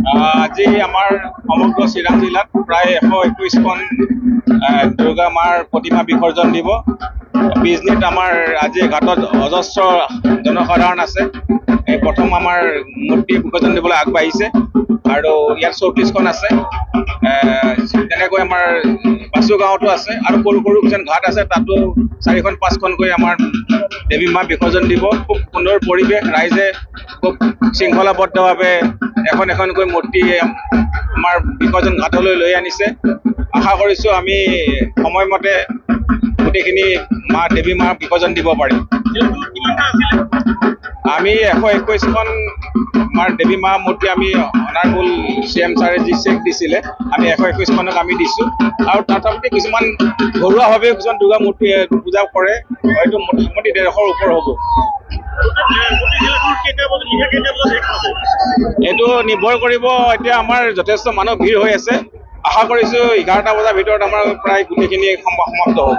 আজি আমাৰ সমগ্ৰ চিৰাং জিলাত প্ৰায় এশ একৈশখন আহ, দুৰ্গা মাৰ প্ৰতিমা বিসৰ্জন দিব। বিজনীত আমাৰ আজি ঘাটত অজস্ৰ জনসাধাৰণ আছে। এই প্ৰথম আমাৰ মূৰ্তি বিসৰ্জন দিবলৈ আগবাঢ়িছে আৰু ইয়াত চৌত্ৰিছখন আছে। তেনেকৈ আমাৰ বাচু গাঁৱতো আছে আৰু সৰু সৰু কিছুমান ঘাট আছে তাতো চাৰিখন পাঁচখনকৈ আমাৰ দেৱী মা বিসৰ্জন দিব। খুব সুন্দৰ পৰিৱেশ ৰাইজে খুব শৃংখলাবদ্ধভাৱে এখন এখনকৈ মূৰ্তি আমাৰ বিসৰ্জন ঘাটলৈ লৈ আনিছে। আশা কৰিছোঁ আমি সময়মতে গোটেইখিনি মা দেৱী মাৰ বিসৰ্জন দিব পাৰিম। আমি এশ একৈশখন আমাৰ দেৱী মা মূৰ্তি আমি অনাৰবুল চি এম ছাৰে যি চেক দিছিলে আমি এশ একৈশখনক আমি দিছোঁ। আৰু তথাপি কিছুমান ঘৰুৱাভাৱেও কিছুমান দুৰ্গা মূৰ্তি পূজা কৰে। হয়তো মোটামুটি ডেৰশৰ ওপৰ হ'ব। এইটো নিৰ্ভৰ কৰিব এতিয়া আমাৰ যথেষ্ট মানুহ ভিৰ হৈ আছে। আশা কৰিছোঁ এঘাৰটা বজাৰ ভিতৰত আমাৰ প্ৰায় গোটেইখিনি সম- সমাপ্ত হ'ব।